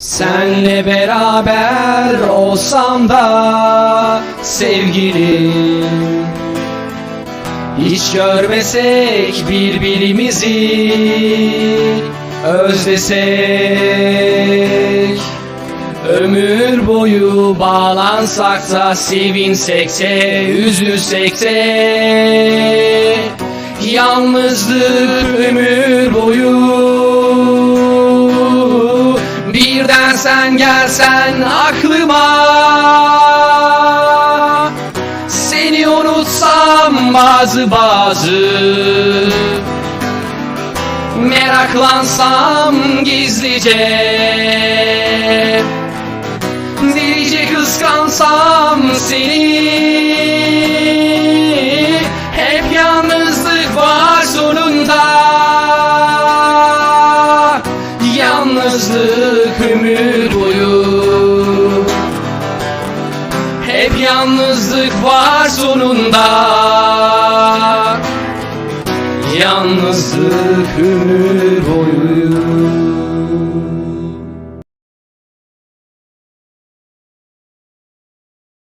Senle beraber olsam da sevgilim. Hiç görmesek birbirimizi özlesek. Ömür boyu bağlansak da sevinsek de üzülsek de. Yalnızlık ömür boyu Birden sen gelsen aklıma. Seni unutsam bazı bazı. Meraklansam gizlice. Delice kıskansam seni Yalnızlık ömür boyu. Hep yalnızlık var sonunda. Yalnızlık ömür